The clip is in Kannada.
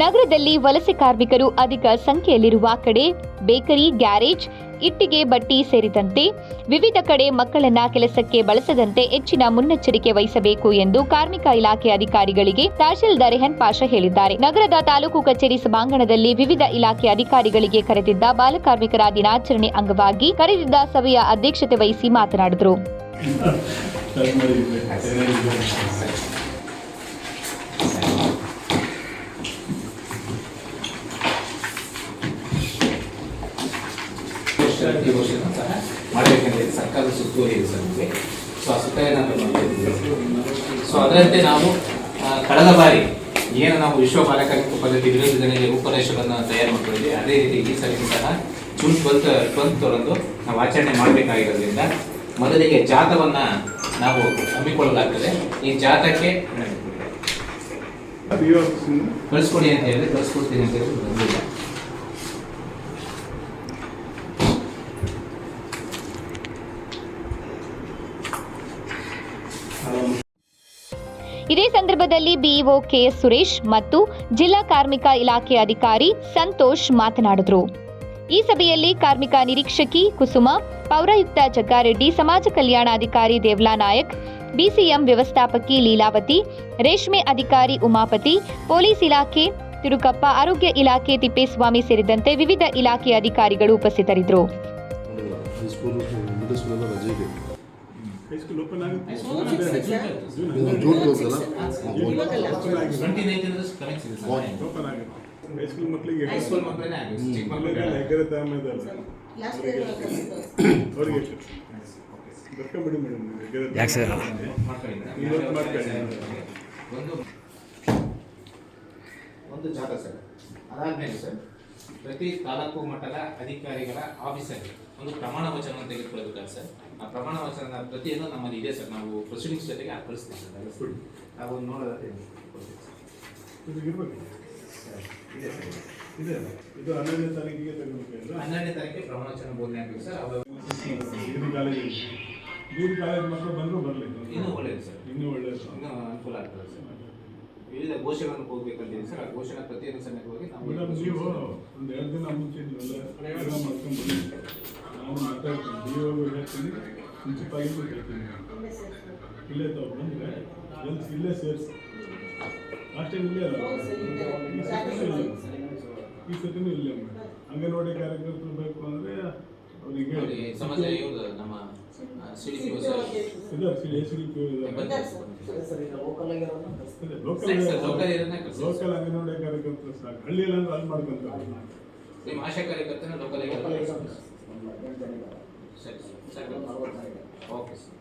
ನಗರದಲ್ಲಿ ವಲಸೆ ಕಾರ್ಮಿಕರು ಅಧಿಕ ಸಂಖ್ಯೆಯಲ್ಲಿರುವ ಕಡೆ ಬೇಕರಿ, ಗ್ಯಾರೇಜ್, ಇಟ್ಟಿಗೆ, ಬಟ್ಟಿ ಸೇರಿದಂತೆ ವಿವಿಧ ಕಡೆ ಮಕ್ಕಳನ್ನ ಕೆಲಸಕ್ಕೆ ಬಳಸದಂತೆ ಹೆಚ್ಚಿನ ಮುನ್ನೆಚ್ಚರಿಕೆ ವಹಿಸಬೇಕು ಎಂದು ಕಾರ್ಮಿಕ ಇಲಾಖೆ ಅಧಿಕಾರಿಗಳಿಗೆ ತಹಶೀಲ್ದಾರ್ ರೆಹನ್ ಪಾಷಾ ಹೇಳಿದ್ದಾರೆ. ನಗರದ ತಾಲೂಕು ಕಚೇರಿ ಸಭಾಂಗಣದಲ್ಲಿ ವಿವಿಧ ಇಲಾಖೆ ಅಧಿಕಾರಿಗಳಿಗೆ ಕರೆದಿದ್ದ ಬಾಲಕಾರ್ಮಿಕರ ದಿನಾಚರಣೆ ಅಂಗವಾಗಿ ಕರೆದಿದ್ದ ಸಭೆಯ ಅಧ್ಯಕ್ಷತೆ ವಹಿಸಿ ಮಾತನಾಡಿದರು. ವರ್ಷ ಈ ವರ್ಷನೂ ಮಾಡಬೇಕಂದ್ರೆ ಹೇಳಿ ಸರ್ಕಾರದ ಸುತ್ತುವರಿ ಇದೆ ಸರ್ ನಮಗೆ. ಸೊ ಆ ಸುತ್ತೋಲೆನ ಸೊ ಅದರಂತೆ ನಾವು ಕಳೆದ ಬಾರಿ ಏನು ನಾವು ವಿಶ್ವ ಬಾಲಕಾರ್ಮಿಕ ಪದ್ಧತಿ ವಿರೋಧ ದಿನದಲ್ಲಿ ರೂಪರೇಷೆಗಳನ್ನು ತಯಾರು ಮಾಡ್ಕೊಂಡಿದ್ವಿ ಅದೇ ರೀತಿ ಈ ಸಲ ಸಹ ಜೂನ್ ಟ್ವೆಲ್ತ್ ಟ್ವೆಲ್ತ್ವರಂದು ನಾವು ಆಚರಣೆ ಮಾಡಬೇಕಾಗಿರೋದ್ರಿಂದ ಮೊದಲಿಗೆ ಜಾತವನ್ನು ನಾವು ಹಮ್ಮಿಕೊಳ್ಳಲಾಗ್ತದೆ. ಈ ಜಾತಕ್ಕೆ ಕಳಿಸ್ಕೊಡಿ ಅಂತ ಹೇಳಿದ್ರೆ ಕಳಿಸ್ಕೊಡ್ತೀನಿ ಅಂತ ಹೇಳಿದ್ರೆ ಬಂದಿಲ್ಲ ಇದೇ ಸಂದರ್ಭದಲ್ಲಿ ಬಿಇಒ ಕೆಎಸ್ ಸುರೇಶ್ ಮತ್ತು ಜಿಲ್ಲಾ ಕಾರ್ಮಿಕ ಇಲಾಖೆ ಅಧಿಕಾರಿ ಸಂತೋಷ್ ಮಾತನಾಡಿದರು ಈ ಸಭೆಯಲ್ಲಿ ಕಾರ್ಮಿಕ ನಿರೀಕ್ಷಕಿ ಕುಸುಮ ಪೌರಾಯುಕ್ತ ಜಗ್ಗಾರೆಡ್ಡಿ ಸಮಾಜ ಕಲ್ಯಾಣಾಧಿಕಾರಿ ದೇವ್ಲಾ ನಾಯಕ್ ಬಿಸಿಎಂ ವ್ಯವಸ್ಥಾಪಕಿ ಲೀಲಾವತಿ ರೇಷ್ಮೆ ಅಧಿಕಾರಿ ಉಮಾಪತಿ ಪೊಲೀಸ್ ಇಲಾಖೆ ತಿರುಕಪ್ಪ ಆರೋಗ್ಯ ಇಲಾಖೆ ತಿಪ್ಪೇಸ್ವಾಮಿ ಸೇರಿದಂತೆ ವಿವಿಧ ಇಲಾಖೆ ಅಧಿಕಾರಿಗಳು ಉಪಸ್ಥಿತರಿದ್ದರು ಹೈಸ್ಕೂಲ್ ಓಪನ್ ಆಗುತ್ತೆ. ಜೂನ್ ಓಪನ್ ಆಗುತ್ತೆ. ಹೈಸ್ಕೂಲ್ ಮಕ್ಕಳಿಗೆ ಹೈಸ್ಕೂಲ್ ಮಕ್ಕಳೇ ಆಗಿದೆ ಚಿಕ್ಕ ಮಕ್ಕಳಿಗೆ ತಗೊಂಡಿದ್ದಲ್ಲ ಬರ್ಕೊಂಬಿಡಿ ಮೇಡಮ್ ಯಾಕೆ ಸರ್? ಇವತ್ತು ಮಾಡ್ಕೊಳ್ಳಿ. ಒಂದು ಒಂದು ಜಾಗ ಸರ್. ಅದಾದ್ಮೇಲೆ ಸರ್ ಪ್ರತಿ ತಾಲೂಕು ಮಟ್ಟದ ಅಧಿಕಾರಿಗಳ ಆಫೀಸಲ್ಲಿ ಒಂದು ಪ್ರಮಾಣ ವಚನವನ್ನು ತೆಗೆದುಕೊಳ್ಬೇಕಾದ್ರೆ ಸರ್. ಆ ಪ್ರಮಾಣ ವಚನದ ಪ್ರತಿಯನ್ನು ನಮ್ಮಲ್ಲಿ ಇದೆ ಸರ್. ನಾವು ಪ್ರೊಸೀಡಿಂಗ್ಸ್ ಜೊತೆಗೆ ಕಳಿಸ್ತೀವಿ ಸರ್. ಫುಲ್ ನಾವು ನೋಡೋದಾದ್ರೆ ಸರ್. ಇದೆ ಸರ್. ಇದೆ. ಇದೆ ಹನ್ನೆರಡನೇ ತಾರೀಕಿಗೆ ಹನ್ನೆರಡನೇ ತಾರೀಕಿಗೆ ಪ್ರಮಾಣ ವಚನ ಬೋಧನೆ ಆಗ್ಬೇಕು ಸರ್. ಅವಾಗ ಡಿಗ್ರಿ ಕಾಲೇಜ್. ಡಿಗ್ರಿ ಕಾಲೇಜ್ ಮಕ್ಕಳು ಬಂದರೂ ಬರಲಿ ಇನ್ನೂ ಒಳ್ಳೆಯದು ಸರ್. ಇನ್ನೂ ಒಳ್ಳೆಯದು ಇನ್ನೂ ಅನುಕೂಲ ಆಗ್ತದೆ ಸರ್. ವಿವಿಧ ಘೋಷಣೆಗಳನ್ನು ಹೋಗ್ಬೇಕಂತೀವಿ ಸರ್. ಆ ಘೋಷಣೆ ಪ್ರತಿಯೊಂದು ಸಮೇತವಾಗಿ ನಾವು ಮೇಡಮ್ ನೀವು ಒಂದು ಎರಡು ದಿನ ಮುಂಚೆ ನೀವೆಲ್ಲ ಪ್ರೋಗ್ರಾಮ್ ಮಾಡ್ಕೊಂಡು ಬನ್ನಿ ನಾನು ಮಾತಾಡ್ತೀನಿ ಡಿ ಒ ಹೇಳ್ತೀನಿ ಇಲ್ಲೇ ತಗೋ ಬಂದರೆ ಎಲ್ಲಿ ಇಲ್ಲೇ ಸೇರಿಸಿ. ಟೈಮ್ ಇಲ್ಲೇ ಅಲ್ಲ ಈ ಸತಿನೂ ಇಲ್ಲೇ. ಈ ಸತಿನೂ ಇಲ್ಲೇ ಮಾಡಿ ಅಂಗನವಾಡಿ ಕಾರ್ಯಕರ್ತರು ಬೇಕು ಅಂದರೆ ಅವ್ರಿಗೆ ಹೇಳಿ. ಸಮಾಜ ನಮ್ಮ ಲೋಕಲ್ ಅಂಗನವಾಡಿ ಕಾರ್ಯಕರ್ತರು ಸಾಕು. ಹಳ್ಳಿಯಲ್ಲಿ ಅಂದ್ರೆ ಅಲ್ಲಿ ಮಾಡ್ಕೊಂತಾರೆ. ನಿಮ್ಮ ಆಶಾ ಕಾರ್ಯಕರ್ತನ ಲೋಕಲ್ ಸರಿ ಸರ್. Sir okay sir.